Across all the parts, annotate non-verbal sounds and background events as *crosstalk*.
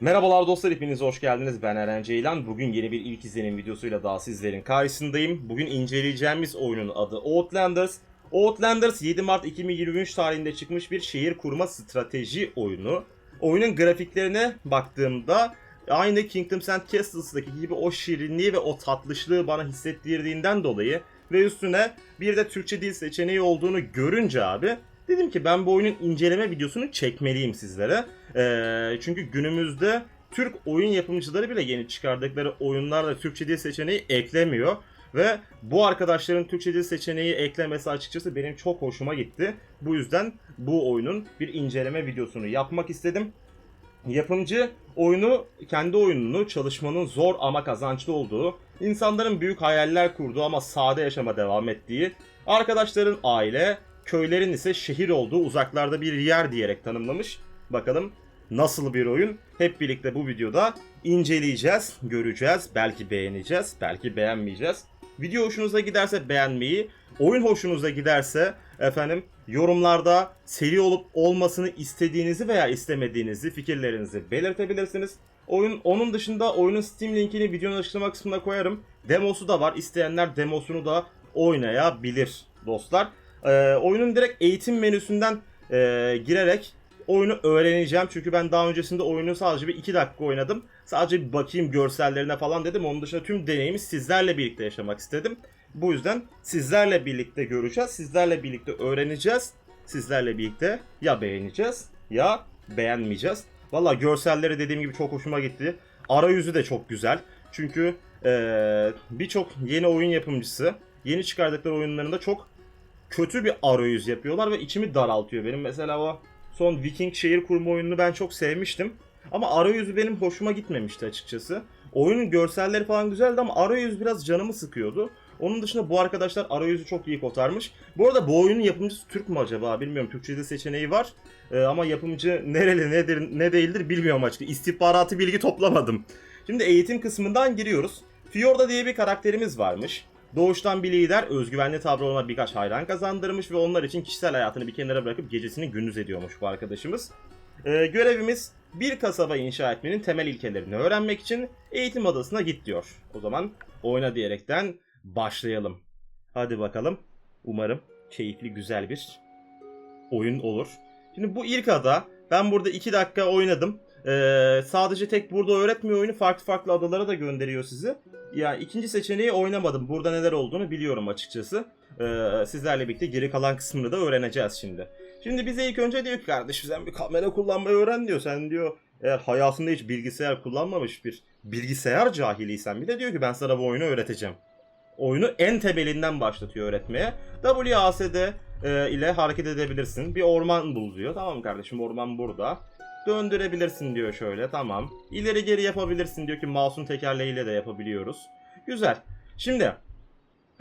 Merhabalar dostlar hepiniz hoş geldiniz. Ben Eren Ceylan. Bugün yeni bir ilk izlenim videosuyla daha sizlerin karşısındayım. Bugün inceleyeceğimiz oyunun adı Outlanders. Outlanders 7 Mart 2023 tarihinde çıkmış bir şehir kurma strateji oyunu. Oyunun grafiklerine baktığımda aynı Kingdoms and Castles'daki gibi o şirinliği ve o tatlışlığı bana hissettirdiğinden dolayı ve üstüne bir de Türkçe dil seçeneği olduğunu görünce abi dedim ki ben bu oyunun inceleme videosunu çekmeliyim sizlere. Ee, çünkü günümüzde Türk oyun yapımcıları bile yeni çıkardıkları oyunlarda Türkçe dil seçeneği eklemiyor. Ve bu arkadaşların Türkçe dil seçeneği eklemesi açıkçası benim çok hoşuma gitti. Bu yüzden bu oyunun bir inceleme videosunu yapmak istedim. Yapımcı oyunu, kendi oyununu çalışmanın zor ama kazançlı olduğu, insanların büyük hayaller kurduğu ama sade yaşama devam ettiği, arkadaşların aile, köylerin ise şehir olduğu uzaklarda bir yer diyerek tanımlamış. Bakalım nasıl bir oyun? Hep birlikte bu videoda inceleyeceğiz, göreceğiz, belki beğeneceğiz, belki beğenmeyeceğiz. Video hoşunuza giderse beğenmeyi, oyun hoşunuza giderse efendim yorumlarda seri olup olmasını istediğinizi veya istemediğinizi fikirlerinizi belirtebilirsiniz. Oyun onun dışında oyunun Steam linkini videonun açıklama kısmına koyarım. Demosu da var. İsteyenler demosunu da oynayabilir dostlar. Ee, oyunun direkt eğitim menüsünden e, girerek oyunu öğreneceğim. Çünkü ben daha öncesinde oyunu sadece bir 2 dakika oynadım. Sadece bir bakayım görsellerine falan dedim. Onun dışında tüm deneyimi sizlerle birlikte yaşamak istedim. Bu yüzden sizlerle birlikte göreceğiz. Sizlerle birlikte öğreneceğiz. Sizlerle birlikte ya beğeneceğiz ya beğenmeyeceğiz. Valla görselleri dediğim gibi çok hoşuma gitti. Arayüzü de çok güzel. Çünkü eee, birçok yeni oyun yapımcısı yeni çıkardıkları oyunlarında çok kötü bir arayüz yapıyorlar ve içimi daraltıyor benim. Mesela o son Viking şehir kurma oyununu ben çok sevmiştim. Ama arayüzü benim hoşuma gitmemişti açıkçası. Oyunun görselleri falan güzeldi ama arayüz biraz canımı sıkıyordu. Onun dışında bu arkadaşlar arayüzü çok iyi kotarmış. Bu arada bu oyunun yapımcısı Türk mü acaba bilmiyorum. Türkçe'de seçeneği var. Ee, ama yapımcı nereli nedir ne değildir bilmiyorum açıkçası. İstihbaratı bilgi toplamadım. Şimdi eğitim kısmından giriyoruz. Fiorda diye bir karakterimiz varmış. Doğuştan bir lider, özgüvenli tavrı ona birkaç hayran kazandırmış ve onlar için kişisel hayatını bir kenara bırakıp gecesini gündüz ediyormuş bu arkadaşımız. Ee, görevimiz bir kasaba inşa etmenin temel ilkelerini öğrenmek için eğitim adasına git diyor. O zaman oyna diyerekten başlayalım. Hadi bakalım. Umarım keyifli güzel bir oyun olur. Şimdi bu ilk ada ben burada 2 dakika oynadım. Ee, sadece tek burada öğretmiyor oyunu farklı farklı adalara da gönderiyor sizi. Ya ikinci seçeneği oynamadım. Burada neler olduğunu biliyorum açıkçası. Ee, sizlerle birlikte geri kalan kısmını da öğreneceğiz şimdi. Şimdi bize ilk önce diyor ki kardeşim sen bir kamera kullanmayı öğren diyor. Sen diyor eğer hayatında hiç bilgisayar kullanmamış bir bilgisayar cahiliysen bir de diyor ki ben sana bu oyunu öğreteceğim. Oyunu en temelinden başlatıyor öğretmeye. WASD e, ile hareket edebilirsin. Bir orman bul diyor. Tamam kardeşim orman burada. Döndürebilirsin diyor şöyle tamam. İleri geri yapabilirsin diyor ki mouse'un tekerleğiyle de yapabiliyoruz. Güzel. Şimdi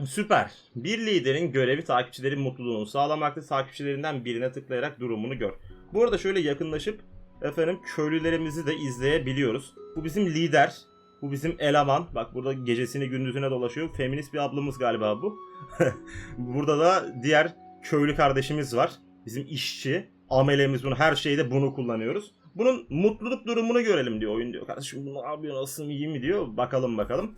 süper. Bir liderin görevi takipçilerin mutluluğunu sağlamakta takipçilerinden birine tıklayarak durumunu gör. Bu arada şöyle yakınlaşıp efendim köylülerimizi de izleyebiliyoruz. Bu bizim lider. Bu bizim eleman. Bak burada gecesini gündüzüne dolaşıyor. Feminist bir ablamız galiba bu. *laughs* burada da diğer köylü kardeşimiz var. Bizim işçi. Amelemiz bunu her şeyde bunu kullanıyoruz. Bunun mutluluk durumunu görelim diyor oyun diyor. Kardeşim bu ne yapıyor nasıl iyi mi diyor. Bakalım bakalım.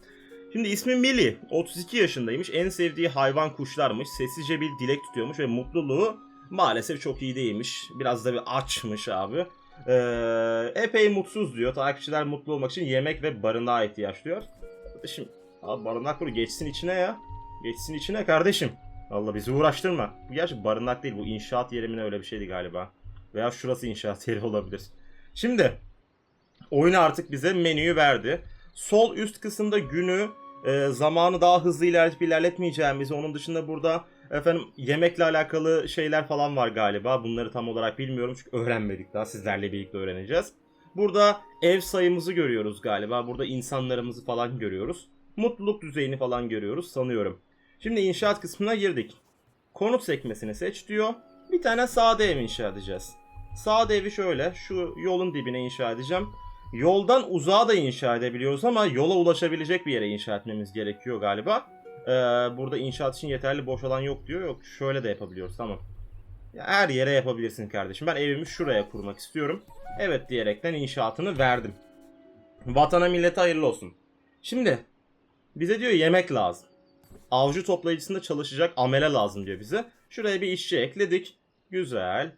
Şimdi ismi Millie. 32 yaşındaymış. En sevdiği hayvan kuşlarmış. Sessizce bir dilek tutuyormuş ve mutluluğu maalesef çok iyi değilmiş. Biraz da bir açmış abi. Ee, epey mutsuz diyor. Takipçiler mutlu olmak için yemek ve barınağa ihtiyaç duyuyor. Kardeşim abi barınak kur geçsin içine ya. Geçsin içine kardeşim. Allah bizi uğraştırma. Bu gerçi barınak değil bu inşaat yeri öyle bir şeydi galiba. Veya şurası inşaat yeri *laughs* olabilir. Şimdi oyun artık bize menüyü verdi. Sol üst kısımda günü e, zamanı daha hızlı ilerletip ilerletmeyeceğimizi onun dışında burada efendim yemekle alakalı şeyler falan var galiba. Bunları tam olarak bilmiyorum çünkü öğrenmedik daha sizlerle birlikte öğreneceğiz. Burada ev sayımızı görüyoruz galiba. Burada insanlarımızı falan görüyoruz. Mutluluk düzeyini falan görüyoruz sanıyorum. Şimdi inşaat kısmına girdik. Konut sekmesini seç diyor. Bir tane sade ev inşa edeceğiz. Sade evi şöyle şu yolun dibine inşa edeceğim. Yoldan uzağa da inşa edebiliyoruz ama yola ulaşabilecek bir yere inşa etmemiz gerekiyor galiba. Ee, burada inşaat için yeterli boş alan yok diyor. Yok şöyle de yapabiliyoruz tamam. Her yere yapabilirsin kardeşim. Ben evimi şuraya kurmak istiyorum. Evet diyerekten inşaatını verdim. Vatana millete hayırlı olsun. Şimdi bize diyor yemek lazım. Avcı toplayıcısında çalışacak amele lazım diyor bize. Şuraya bir işçi ekledik. Güzel.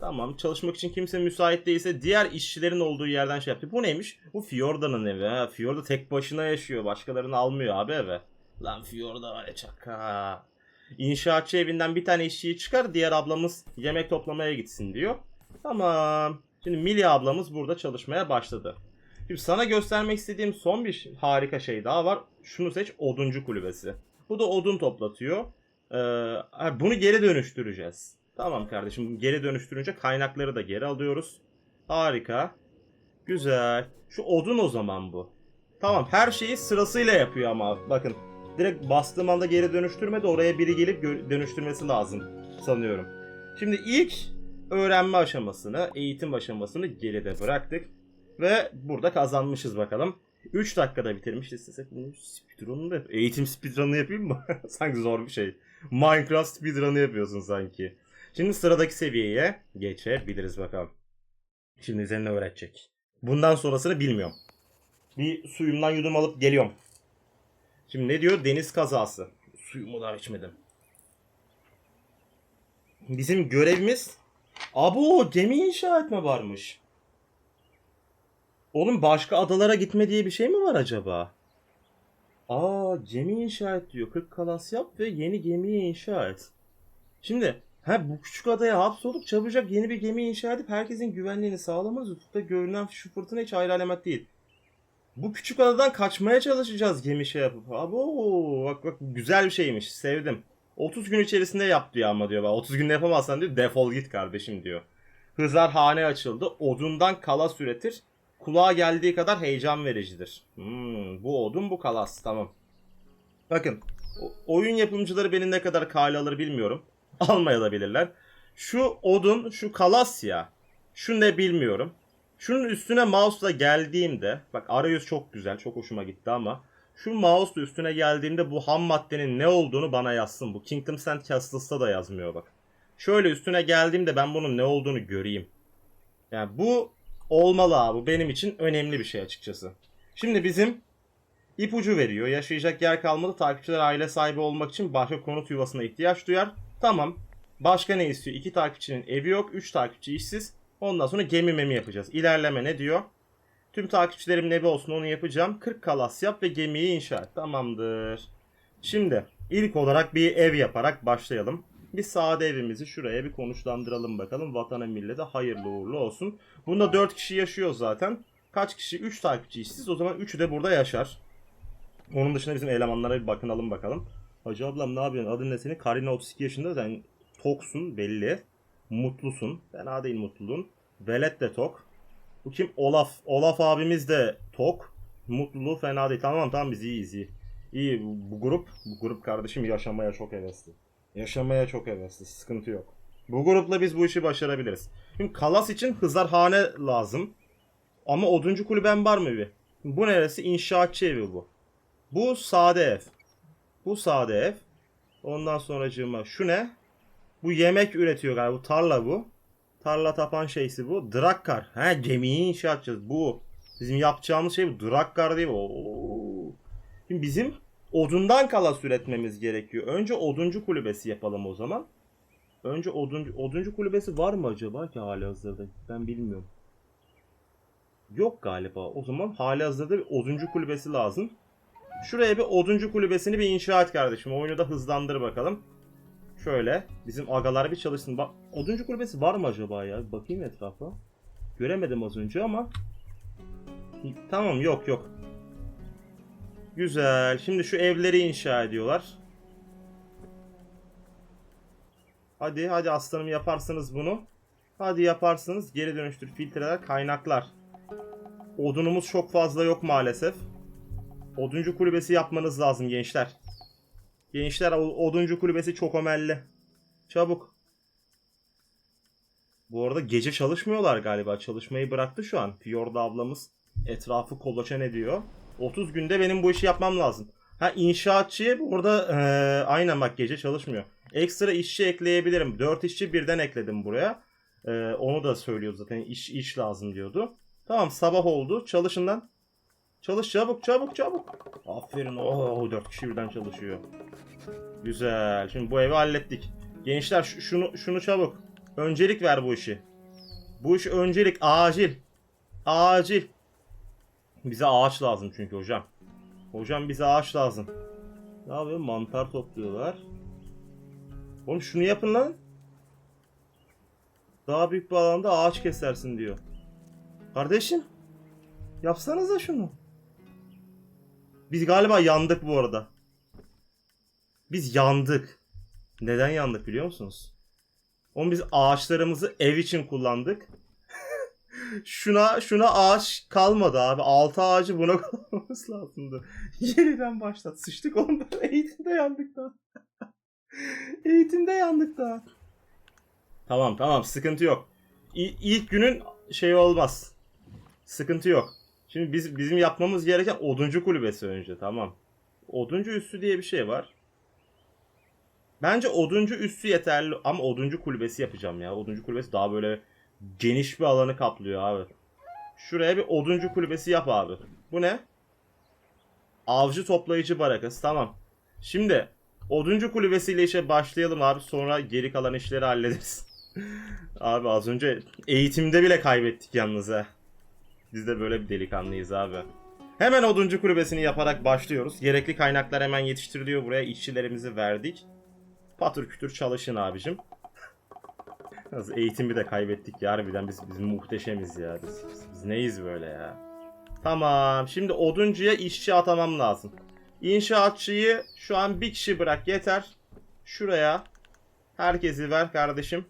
Tamam çalışmak için kimse müsait değilse diğer işçilerin olduğu yerden şey yaptı. Bu neymiş? Bu Fjorda'nın evi. Ha. Fjorda tek başına yaşıyor. Başkalarını almıyor abi eve. Lan Fjorda var ya çaka. İnşaatçı evinden bir tane işçiyi çıkar diğer ablamız yemek toplamaya gitsin diyor. Tamam. Şimdi Millie ablamız burada çalışmaya başladı. Şimdi sana göstermek istediğim son bir harika şey daha var. Şunu seç oduncu kulübesi. Bu da odun toplatıyor. Ee, bunu geri dönüştüreceğiz. Tamam kardeşim geri dönüştürünce kaynakları da geri alıyoruz. Harika. Güzel. Şu odun o zaman bu. Tamam her şeyi sırasıyla yapıyor ama bakın. Direkt bastığım anda geri dönüştürmedi oraya biri gelip dönüştürmesi lazım sanıyorum. Şimdi ilk öğrenme aşamasını, eğitim aşamasını geride bıraktık. Ve burada kazanmışız bakalım. 3 dakikada bitirmiş istesek bunu speedrun'u da yap- Eğitim speedrun'ı yapayım mı? *laughs* Sanki zor bir şey. Minecraft speedrun'ı yapıyorsun sanki. Şimdi sıradaki seviyeye geçebiliriz bakalım. Şimdi seni öğretecek. Bundan sonrasını bilmiyorum. Bir suyumdan yudum alıp geliyorum. Şimdi ne diyor? Deniz kazası. Suyumu da içmedim. Bizim görevimiz... Abo gemi inşa etme varmış. Oğlum başka adalara gitme diye bir şey mi var acaba? Aa gemi inşa et diyor. 40 kalas yap ve yeni gemiyi inşa et. Şimdi ha bu küçük adaya hapsolup çabucak yeni bir gemi inşa edip herkesin güvenliğini sağlamaz. Ufukta görünen şu fırtına hiç ayrı alamet değil. Bu küçük adadan kaçmaya çalışacağız gemi şey yapıp. Abo bak bak güzel bir şeymiş. Sevdim. 30 gün içerisinde yap diyor ama diyor. Bak, 30 günde yapamazsan diyor defol git kardeşim diyor. Hızar hane açıldı. Odundan kalas üretir. Kulağa geldiği kadar heyecan vericidir. Hmm, bu odun bu kalas tamam. Bakın oyun yapımcıları beni ne kadar kale alır bilmiyorum. *laughs* Almaya da bilirler. Şu odun şu kalas ya. Şu ne bilmiyorum. Şunun üstüne mouse'la geldiğimde bak arayüz çok güzel çok hoşuma gitti ama şu mouse'la üstüne geldiğimde bu ham maddenin ne olduğunu bana yazsın. Bu Kingdom Sand Castles'ta da yazmıyor bak. Şöyle üstüne geldiğimde ben bunun ne olduğunu göreyim. Yani bu olmalı abi. Bu benim için önemli bir şey açıkçası. Şimdi bizim ipucu veriyor. Yaşayacak yer kalmadı. Takipçiler aile sahibi olmak için başka konut yuvasına ihtiyaç duyar. Tamam. Başka ne istiyor? İki takipçinin evi yok. Üç takipçi işsiz. Ondan sonra gemi memi yapacağız. İlerleme ne diyor? Tüm takipçilerimin evi olsun onu yapacağım. 40 kalas yap ve gemiyi inşa et. Tamamdır. Şimdi ilk olarak bir ev yaparak başlayalım. Bir sade evimizi şuraya bir konuşlandıralım bakalım. Vatana millete hayırlı uğurlu olsun. Bunda 4 kişi yaşıyor zaten. Kaç kişi? 3 takipçi işsiz. O zaman 3'ü de burada yaşar. Onun dışında bizim elemanlara bir bakınalım bakalım. Hacı ablam ne yapıyorsun? Adın ne senin? Karina 32 yaşında. Sen toksun belli. Mutlusun. Fena değil mutluluğun. Velet de tok. Bu kim? Olaf. Olaf abimiz de tok. Mutluluğu fena değil. Tamam tamam biz iyiyiz iyi. İyi bu, grup. Bu grup kardeşim yaşamaya çok hevesli. Yaşamaya çok hevesli. Sıkıntı yok. Bu grupla biz bu işi başarabiliriz. Şimdi kalas için hızarhane lazım. Ama oduncu kulüben var mı bir? Bu neresi? İnşaatçı evi bu. Bu sade ev. Bu sade ev. Ondan sonracığıma şu ne? Bu yemek üretiyor galiba. Bu tarla bu. Tarla tapan şeysi bu. Drakkar. He gemiyi inşa edeceğiz. Bu. Bizim yapacağımız şey bu. Drakkar değil mi? Şimdi bizim odundan kalas üretmemiz gerekiyor. Önce oduncu kulübesi yapalım o zaman. Önce oduncu, oduncu kulübesi var mı acaba ki hali hazırda? Ben bilmiyorum. Yok galiba. O zaman hali hazırda bir oduncu kulübesi lazım. Şuraya bir oduncu kulübesini bir inşa et kardeşim. Oyunu da hızlandır bakalım. Şöyle bizim agalar bir çalışsın. Bak oduncu kulübesi var mı acaba ya? Bakayım etrafa. Göremedim az önce ama. Tamam yok yok. Güzel. Şimdi şu evleri inşa ediyorlar. Hadi hadi aslanım yaparsınız bunu. Hadi yaparsınız. Geri dönüştür filtreler kaynaklar. Odunumuz çok fazla yok maalesef. Oduncu kulübesi yapmanız lazım gençler. Gençler oduncu kulübesi çok ömelli. Çabuk. Bu arada gece çalışmıyorlar galiba. Çalışmayı bıraktı şu an. Fiorda ablamız etrafı kolaçan ediyor. 30 günde benim bu işi yapmam lazım. Ha inşaatçı burada eee, aynen bak gece çalışmıyor. Ekstra işçi ekleyebilirim. 4 işçi birden ekledim buraya. Eee, onu da söylüyor zaten iş iş lazım diyordu. Tamam sabah oldu. Çalışın lan. Çalış çabuk çabuk çabuk. Aferin. Oo 4 kişi birden çalışıyor. Güzel. Şimdi bu evi hallettik. Gençler şu- şunu şunu çabuk. Öncelik ver bu işi. Bu iş öncelik acil. Acil. Bize ağaç lazım çünkü hocam. Hocam bize ağaç lazım. Ne yapıyor? Mantar topluyorlar. Oğlum şunu yapın lan. Daha büyük bir alanda ağaç kesersin diyor. Kardeşim. Yapsanıza şunu. Biz galiba yandık bu arada. Biz yandık. Neden yandık biliyor musunuz? Oğlum biz ağaçlarımızı ev için kullandık. *laughs* şuna şuna ağaç kalmadı abi. Altı ağacı buna *laughs* kullanmamız lazımdı. Yeniden başlat. Sıçtık oğlum. *laughs* Eğitimde yandık daha. Eğitimde yandık daha. Tamam tamam sıkıntı yok. İ- ilk günün şey olmaz. Sıkıntı yok. Şimdi biz bizim yapmamız gereken oduncu kulübesi önce tamam. Oduncu üssü diye bir şey var. Bence oduncu üssü yeterli ama oduncu kulübesi yapacağım ya. Oduncu kulübesi daha böyle geniş bir alanı kaplıyor abi. Şuraya bir oduncu kulübesi yap abi. Bu ne? Avcı toplayıcı barakası tamam. Şimdi oduncu kulübesiyle işe başlayalım abi sonra geri kalan işleri hallederiz. *laughs* abi az önce eğitimde bile kaybettik yalnız ha. Biz de böyle bir delikanlıyız abi. Hemen oduncu kulübesini yaparak başlıyoruz. Gerekli kaynaklar hemen yetiştiriliyor buraya. İşçilerimizi verdik. Patır kütür çalışın abicim. Yalnız eğitimi de kaybettik ya harbiden biz, biz muhteşemiz ya. Biz, biz, biz neyiz böyle ya. Tamam şimdi oduncuya işçi atamam lazım. İnşaatçıyı şu an bir kişi bırak yeter. Şuraya herkesi ver kardeşim.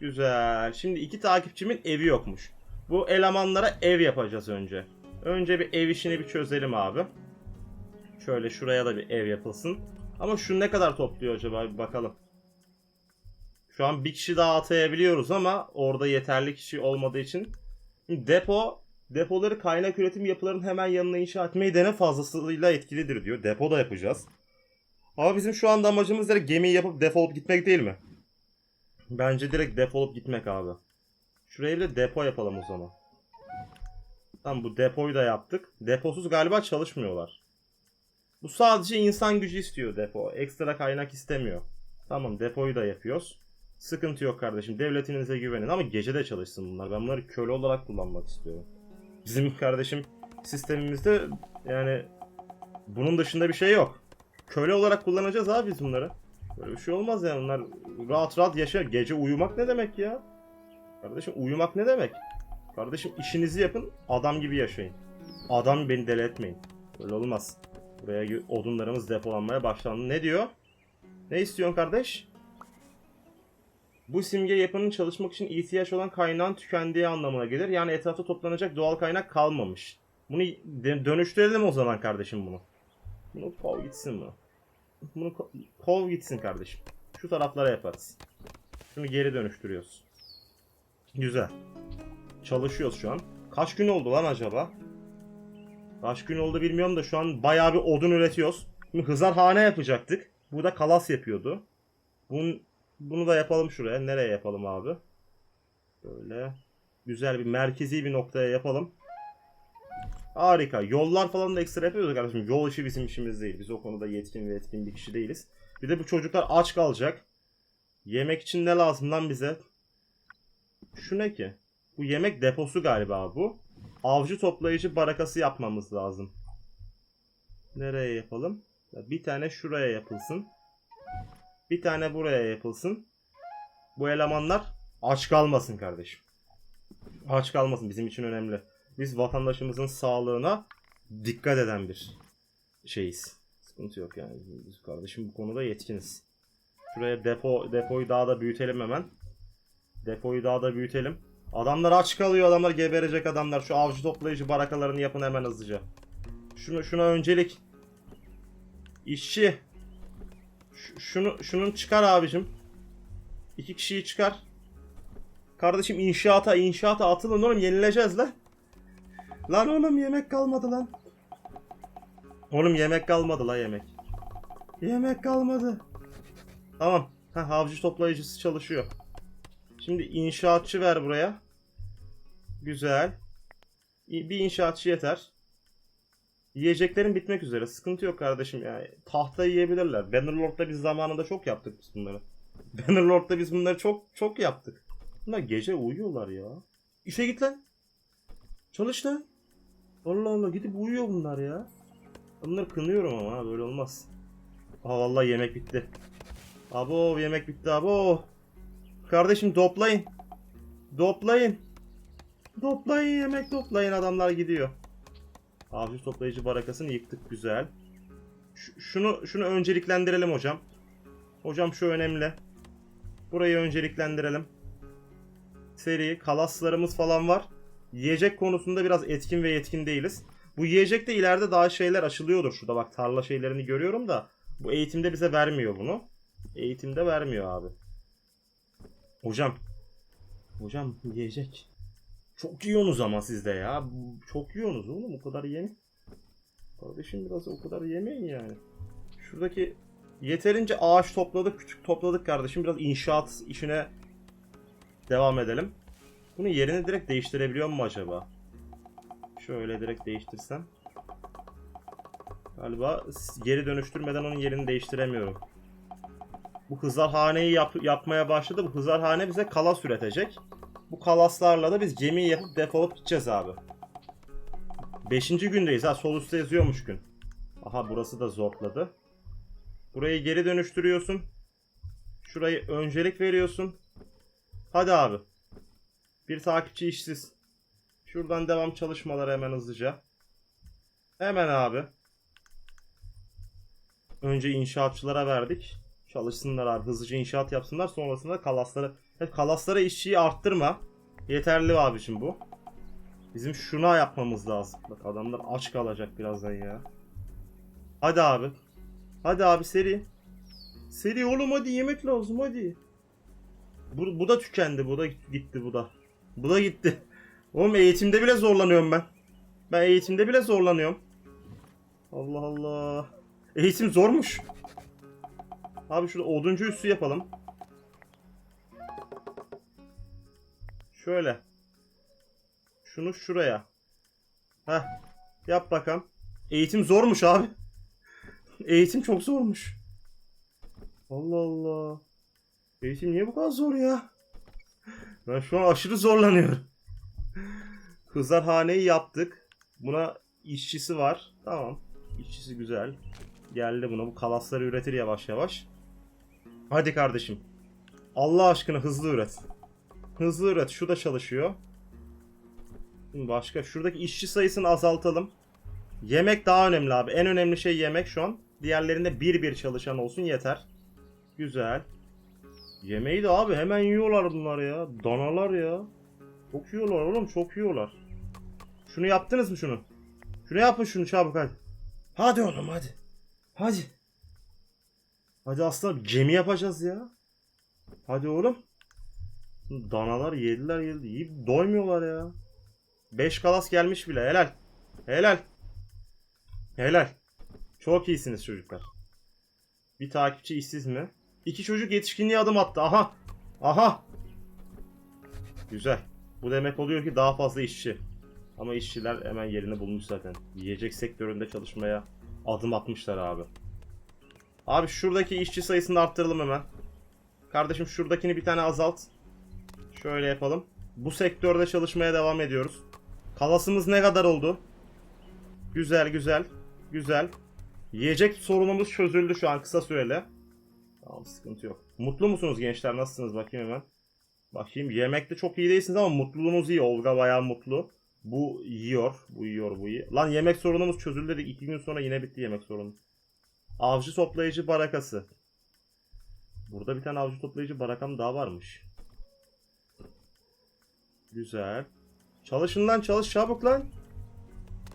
Güzel. Şimdi iki takipçimin evi yokmuş. Bu elemanlara ev yapacağız önce. Önce bir ev işini bir çözelim abi. Şöyle şuraya da bir ev yapılsın. Ama şu ne kadar topluyor acaba bir bakalım. Şu an bir kişi daha atayabiliyoruz ama orada yeterli kişi olmadığı için depo depoları kaynak üretim yapılarının hemen yanına inşa etmeyi dene fazlasıyla etkilidir diyor. Depo da yapacağız. Ama bizim şu anda amacımız direkt gemiyi yapıp defolup gitmek değil mi? Bence direkt defolup gitmek abi. Şuraya bir de depo yapalım o zaman. Tamam bu depoyu da yaptık. Deposuz galiba çalışmıyorlar. Bu sadece insan gücü istiyor depo. Ekstra kaynak istemiyor. Tamam depoyu da yapıyoruz. Sıkıntı yok kardeşim. Devletinize güvenin ama gece de çalışsın bunlar. Ben bunları köle olarak kullanmak istiyorum. Bizim kardeşim sistemimizde yani bunun dışında bir şey yok. Köle olarak kullanacağız abi biz bunları. Böyle bir şey olmaz yani. Bunlar rahat rahat yaşar. Gece uyumak ne demek ya? Kardeşim uyumak ne demek? Kardeşim işinizi yapın, adam gibi yaşayın. Adam beni deli etmeyin. Böyle olmaz. Buraya odunlarımız depolanmaya başlandı. Ne diyor? Ne istiyorsun kardeş? Bu simge yapının çalışmak için ihtiyaç olan kaynağın tükendiği anlamına gelir. Yani etrafta toplanacak doğal kaynak kalmamış. Bunu dönüştürelim o zaman kardeşim bunu. Bunu kov gitsin bunu. Bunu ko- kov gitsin kardeşim. Şu taraflara yaparız. Şunu geri dönüştürüyoruz. Güzel. Çalışıyoruz şu an. Kaç gün oldu lan acaba? Kaç gün oldu bilmiyorum da şu an bayağı bir odun üretiyoruz. Şimdi hızarhane yapacaktık. Bu da kalas yapıyordu. Bunun, bunu da yapalım şuraya. Nereye yapalım abi? Böyle güzel bir merkezi bir noktaya yapalım. Harika. Yollar falan da ekstra yapıyoruz kardeşim. Yol işi bizim işimiz değil. Biz o konuda yetkin ve etkin bir kişi değiliz. Bir de bu çocuklar aç kalacak. Yemek için ne lazım lan bize? Şu ne ki? Bu yemek deposu galiba bu. Avcı toplayıcı barakası yapmamız lazım. Nereye yapalım? Ya Bir tane şuraya yapılsın. Bir tane buraya yapılsın. Bu elemanlar aç kalmasın kardeşim. Aç kalmasın bizim için önemli. Biz vatandaşımızın sağlığına dikkat eden bir şeyiz. Sıkıntı yok yani. Biz kardeşim bu konuda yetkiniz. Şuraya depo depoyu daha da büyütelim hemen. Depoyu daha da büyütelim. Adamlar aç kalıyor, adamlar geberecek adamlar. Şu avcı toplayıcı barakalarını yapın hemen hızlıca. Şunu şuna öncelik. İşçi. Ş- şunu şunun çıkar abicim. İki kişiyi çıkar. Kardeşim inşaata inşaata atılın oğlum yenileceğiz lan. Lan oğlum yemek kalmadı lan. Oğlum yemek kalmadı la yemek. Yemek kalmadı. Tamam. Ha, avcı toplayıcısı çalışıyor. Şimdi inşaatçı ver buraya. Güzel. Bir inşaatçı yeter. Yiyeceklerin bitmek üzere. Sıkıntı yok kardeşim yani. Tahta yiyebilirler. Bannerlord'da biz zamanında çok yaptık biz bunları. *laughs* Bannerlord'da biz bunları çok çok yaptık. Bunlar gece uyuyorlar ya. İşe git lan. Çalış lan. Allah Allah gidip uyuyor bunlar ya. Bunları kınıyorum ama böyle olmaz. Aa vallahi yemek bitti. Abo yemek bitti abo. Kardeşim toplayın. Toplayın. Toplayın yemek toplayın adamlar gidiyor. Avcı toplayıcı barakasını yıktık güzel. Ş- şunu şunu önceliklendirelim hocam. Hocam şu önemli. Burayı önceliklendirelim. Seri kalaslarımız falan var. Yiyecek konusunda biraz etkin ve yetkin değiliz. Bu yiyecek de ileride daha şeyler açılıyordur. Şurada bak tarla şeylerini görüyorum da bu eğitimde bize vermiyor bunu. Eğitimde vermiyor abi. Hocam. Hocam yiyecek. Çok yiyorsunuz ama sizde ya. Çok yiyorsunuz oğlum o kadar yemeyin. Kardeşim biraz o kadar yemeyin yani. Şuradaki yeterince ağaç topladık, küçük topladık kardeşim. Biraz inşaat işine devam edelim. Bunu yerini direkt değiştirebiliyor mu acaba? Şöyle direkt değiştirsem. Galiba geri dönüştürmeden onun yerini değiştiremiyorum. Bu hızarhaneyi yap- yapmaya başladı. Bu hızarhane bize kalas üretecek. Bu kalaslarla da biz gemiyi yapıp defolup gideceğiz abi. Beşinci gündeyiz ha. Sol üstte yazıyormuş gün. Aha burası da zorladı. Burayı geri dönüştürüyorsun. Şurayı öncelik veriyorsun. Hadi abi. Bir takipçi işsiz. Şuradan devam çalışmaları hemen hızlıca. Hemen abi. Önce inşaatçılara verdik. Çalışsınlar abi. Hızlıca inşaat yapsınlar. Sonrasında kalasları... Evet, kalaslara işçiyi arttırma. Yeterli abicim bu. Bizim şuna yapmamız lazım. Bak adamlar aç kalacak birazdan ya. Hadi abi. Hadi abi seri. Seri oğlum hadi yemek lazım hadi. Bu, bu da tükendi. Bu da gitti bu da. Bu da gitti. *laughs* Oğlum eğitimde bile zorlanıyorum ben. Ben eğitimde bile zorlanıyorum. Allah Allah. Eğitim zormuş. Abi şurada oduncu üssü yapalım. Şöyle. Şunu şuraya. Heh. Yap bakalım. Eğitim zormuş abi. *laughs* Eğitim çok zormuş. Allah Allah. Eğitim niye bu kadar zor ya? Ben şu an aşırı zorlanıyorum. *laughs* Kızarhaneyi yaptık. Buna işçisi var. Tamam. İşçisi güzel. Geldi buna. Bu kalasları üretir yavaş yavaş. Hadi kardeşim. Allah aşkına hızlı üret. Hızlı üret. Şu da çalışıyor. Başka. Şuradaki işçi sayısını azaltalım. Yemek daha önemli abi. En önemli şey yemek şu an. Diğerlerinde bir bir çalışan olsun yeter. Güzel. Yemeği de abi hemen yiyorlar bunlar ya. Danalar ya. Çok yiyorlar oğlum çok yiyorlar. Şunu yaptınız mı şunu? Şunu yapın şunu çabuk hadi. Hadi oğlum hadi. Hadi. Hadi aslanım gemi yapacağız ya. Hadi oğlum. Danalar yediler yedi. Yiyip doymuyorlar ya. 5 kalas gelmiş bile helal. Helal. Helal. Çok iyisiniz çocuklar. Bir takipçi işsiz mi? İki çocuk yetişkinliğe adım attı. Aha. Aha. Güzel. Bu demek oluyor ki daha fazla işçi. Ama işçiler hemen yerini bulmuş zaten. Yiyecek sektöründe çalışmaya adım atmışlar abi. Abi şuradaki işçi sayısını arttıralım hemen. Kardeşim şuradakini bir tane azalt. Şöyle yapalım. Bu sektörde çalışmaya devam ediyoruz. Kalasımız ne kadar oldu? Güzel güzel. Güzel. Yiyecek sorunumuz çözüldü şu an kısa süreli. Tamam sıkıntı yok. Mutlu musunuz gençler? Nasılsınız? Bakayım hemen. Bakayım yemekte çok iyi değilsiniz ama mutluluğunuz iyi. Olga bayağı mutlu. Bu yiyor. Bu yiyor bu yiyor. Lan yemek sorunumuz çözüldü. İki gün sonra yine bitti yemek sorunu. Avcı toplayıcı barakası. Burada bir tane avcı toplayıcı barakam daha varmış. Güzel. Çalışın lan çalış çabuk lan.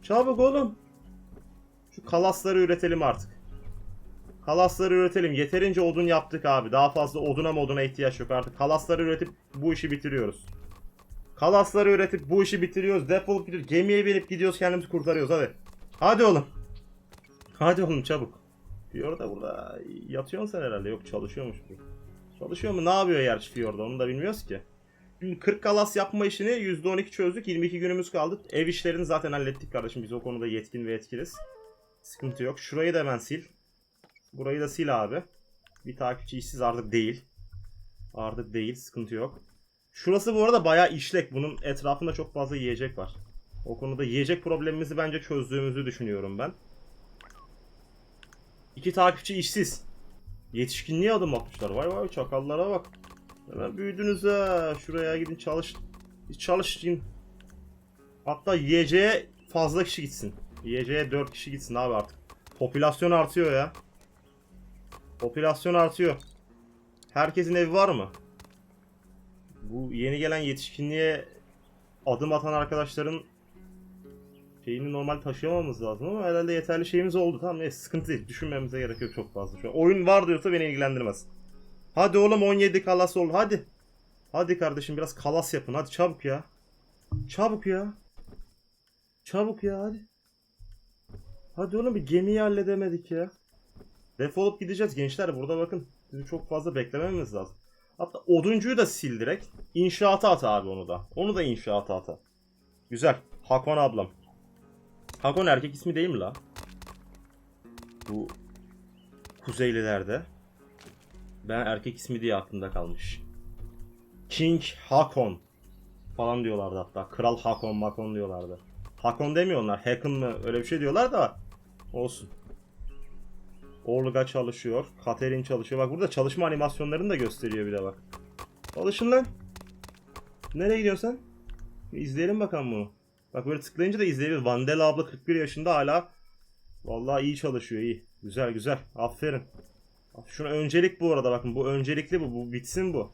Çabuk oğlum. Şu kalasları üretelim artık. Kalasları üretelim. Yeterince odun yaptık abi. Daha fazla oduna moduna ihtiyaç yok artık. Kalasları üretip bu işi bitiriyoruz. Kalasları üretip bu işi bitiriyoruz. Defolup gidiyoruz. Gemiye binip gidiyoruz kendimizi kurtarıyoruz hadi. Hadi oğlum. Hadi oğlum çabuk. Fiyor da burada yatıyorsun sen herhalde. Yok çalışıyormuş bu. Çalışıyor mu? Ne yapıyor gerçi Fiyor'da onu da bilmiyoruz ki. Şimdi 40 kalas yapma işini %12 çözdük. 22 günümüz kaldı. Ev işlerini zaten hallettik kardeşim. Biz o konuda yetkin ve etkiliz. Sıkıntı yok. Şurayı da hemen sil. Burayı da sil abi. Bir takipçi işsiz artık değil. Artık değil. Sıkıntı yok. Şurası bu arada bayağı işlek. Bunun etrafında çok fazla yiyecek var. O konuda yiyecek problemimizi bence çözdüğümüzü düşünüyorum ben. İki takipçi işsiz. Yetişkinliğe adım atmışlar. Vay vay çakallara bak. Hemen büyüdünüz ha. Şuraya gidin çalış. Çalışın. Hatta yiyeceğe fazla kişi gitsin. Yiyeceğe 4 kişi gitsin abi artık. Popülasyon artıyor ya. Popülasyon artıyor. Herkesin evi var mı? Bu yeni gelen yetişkinliğe adım atan arkadaşların şeyini normal taşıyamamız lazım ama herhalde yeterli şeyimiz oldu. Tamam neyse sıkıntı değil. Düşünmemize gerek yok çok fazla şu an. Oyun var diyorsa beni ilgilendirmez. Hadi oğlum 17 kalas oldu hadi. Hadi kardeşim biraz kalas yapın hadi çabuk ya. Çabuk ya. Çabuk ya hadi. Hadi oğlum bir gemiyi halledemedik ya. Defolup gideceğiz gençler burada bakın. Bizi çok fazla beklememiz lazım. Hatta oduncuyu da sil direkt. İnşaata at abi onu da. Onu da inşaata at. Güzel. Hakon ablam. Hakon erkek ismi değil mi la? Bu Kuzeylilerde. Ben erkek ismi diye aklımda kalmış. King Hakon falan diyorlardı hatta. Kral Hakon Makon diyorlardı. Hakon demiyorlar. Hakon mı öyle bir şey diyorlar da olsun. Olga çalışıyor. Katerin çalışıyor. Bak burada çalışma animasyonlarını da gösteriyor bir de bak. Çalışın lan. Nereye gidiyorsun sen? Bir izleyelim bakalım bunu. Bak böyle tıklayınca da izleyebiliriz. Vandela abla 41 yaşında hala vallahi iyi çalışıyor iyi. Güzel güzel. Aferin. Şuna öncelik bu arada bakın bu öncelikli bu. Bu bitsin bu.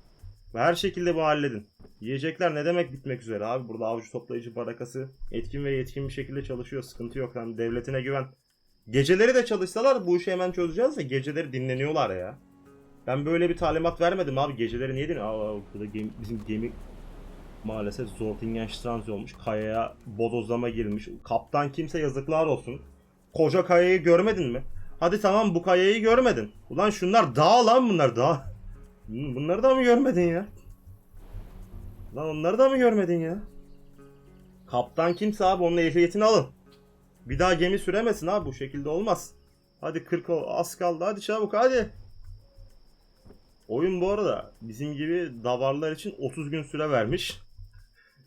Ve her şekilde bu halledin. Yiyecekler ne demek bitmek üzere abi. Burada avcı toplayıcı barakası etkin ve yetkin bir şekilde çalışıyor. Sıkıntı yok. Yani devletine güven. Geceleri de çalışsalar bu işi hemen çözeceğiz de geceleri dinleniyorlar ya. Ben böyle bir talimat vermedim abi. Geceleri niye dinliyor? Aa burada gemi, bizim gemi maalesef Zortingen Stranzi olmuş. Kayaya bodozlama girmiş. Kaptan kimse yazıklar olsun. Koca kayayı görmedin mi? Hadi tamam bu kayayı görmedin. Ulan şunlar dağ lan bunlar dağ. Hmm, Bunları da mı görmedin ya? Lan onları da mı görmedin ya? Kaptan kimse abi onun ehliyetini alın. Bir daha gemi süremesin abi bu şekilde olmaz. Hadi 40 ol az kaldı hadi çabuk hadi. Oyun bu arada bizim gibi davarlar için 30 gün süre vermiş.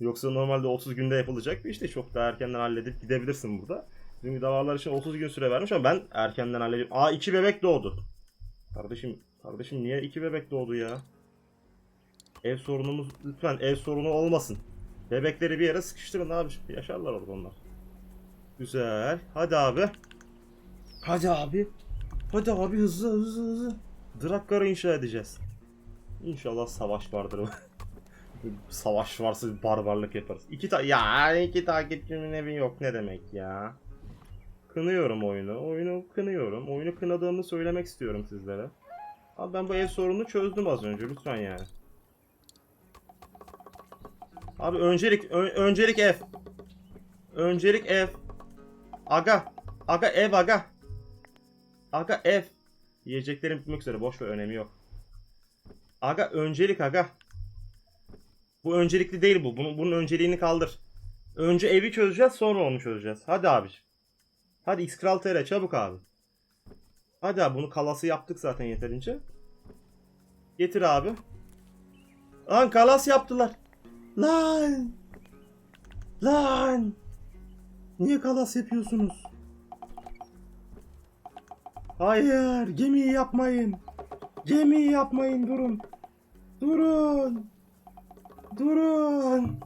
Yoksa normalde 30 günde yapılacak bir işte çok daha erkenden halledip gidebilirsin burada. Gibi davarlar için 30 gün süre vermiş ama ben erkenden halledeyim. Aa iki bebek doğdu. Kardeşim, kardeşim niye iki bebek doğdu ya? Ev sorunumuz lütfen ev sorunu olmasın. Bebekleri bir yere sıkıştırın abi. Yaşarlar orada onlar. Güzel. Hadi abi. Hadi abi. Hadi abi hızlı hızlı hızlı. Drakkar'ı inşa edeceğiz. İnşallah savaş vardır. *laughs* savaş varsa barbarlık yaparız. İki ta ya iki takipçimin evi yok ne demek ya. Kınıyorum oyunu. Oyunu kınıyorum. Oyunu kınadığımı söylemek istiyorum sizlere. Abi ben bu ev sorununu çözdüm az önce lütfen yani. Abi öncelik ö- öncelik ev. Öncelik ev. Aga. Aga ev aga. Aga ev. Yiyeceklerim bitmek üzere. Boş ver önemi yok. Aga öncelik aga. Bu öncelikli değil bu. Bunun, bunun önceliğini kaldır. Önce evi çözeceğiz sonra onu çözeceğiz. Hadi abi. Hadi X Kral çabuk abi. Hadi abi bunu kalası yaptık zaten yeterince. Getir abi. Lan kalas yaptılar. Lan. Lan. Niye kalas yapıyorsunuz? Hayır, gemiyi yapmayın. Gemiyi yapmayın, durun. Durun. Durun.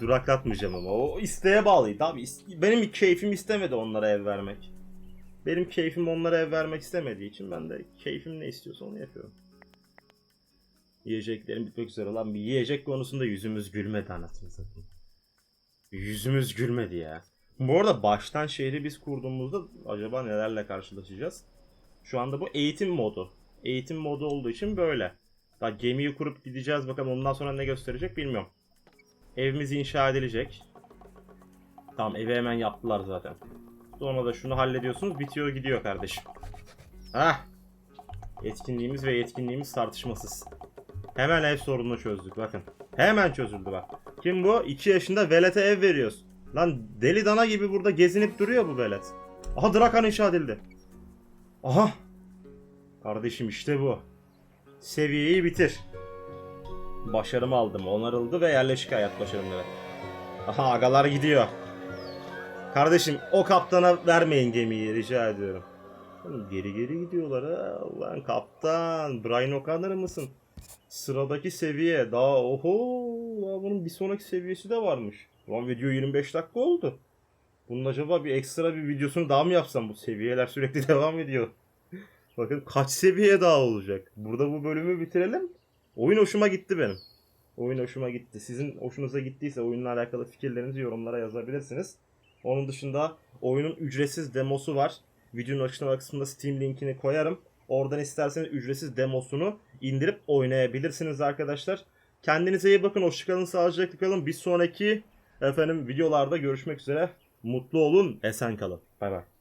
Duraklatmayacağım ama o isteğe bağlıydı abi. Benim keyfim istemedi onlara ev vermek. Benim keyfim onlara ev vermek istemediği için ben de keyfim ne istiyorsa onu yapıyorum. Yiyeceklerim bitmek üzere lan bir yiyecek konusunda yüzümüz gülmedi anasını satayım. Yüzümüz gülmedi ya. Bu arada baştan şehri biz kurduğumuzda acaba nelerle karşılaşacağız? Şu anda bu eğitim modu. Eğitim modu olduğu için böyle. Daha gemiyi kurup gideceğiz bakalım ondan sonra ne gösterecek bilmiyorum. Evimiz inşa edilecek. Tamam evi hemen yaptılar zaten. Sonra da şunu hallediyorsunuz bitiyor gidiyor kardeşim. Hah. Etkinliğimiz ve yetkinliğimiz tartışmasız. Hemen ev sorununu çözdük bakın. Hemen çözüldü bak. Kim bu? 2 yaşında velete ev veriyoruz. Lan deli dana gibi burada gezinip duruyor bu velet. Aha Drakan inşa edildi. Aha. Kardeşim işte bu. Seviyeyi bitir. Başarımı aldım. Onarıldı ve yerleşik hayat başarımları. Aha agalar gidiyor. Kardeşim o kaptana vermeyin gemiyi rica ediyorum. Geri geri gidiyorlar ha. Ulan kaptan. Brian O'Connor mısın? Sıradaki seviye. Daha oho. Daha bunun bir sonraki seviyesi de varmış. Ulan video 25 dakika oldu. Bunun acaba bir ekstra bir videosunu daha mı yapsam? Bu seviyeler sürekli *laughs* devam ediyor. Bakın kaç seviye daha olacak. Burada bu bölümü bitirelim. Oyun hoşuma gitti benim. Oyun hoşuma gitti. Sizin hoşunuza gittiyse oyunla alakalı fikirlerinizi yorumlara yazabilirsiniz. Onun dışında oyunun ücretsiz demosu var. Videonun açıklama kısmında Steam linkini koyarım. Oradan isterseniz ücretsiz demosunu indirip oynayabilirsiniz arkadaşlar. Kendinize iyi bakın. Hoşçakalın. Sağlıcakla kalın. Bir sonraki efendim videolarda görüşmek üzere. Mutlu olun. Esen kalın. Bay bay.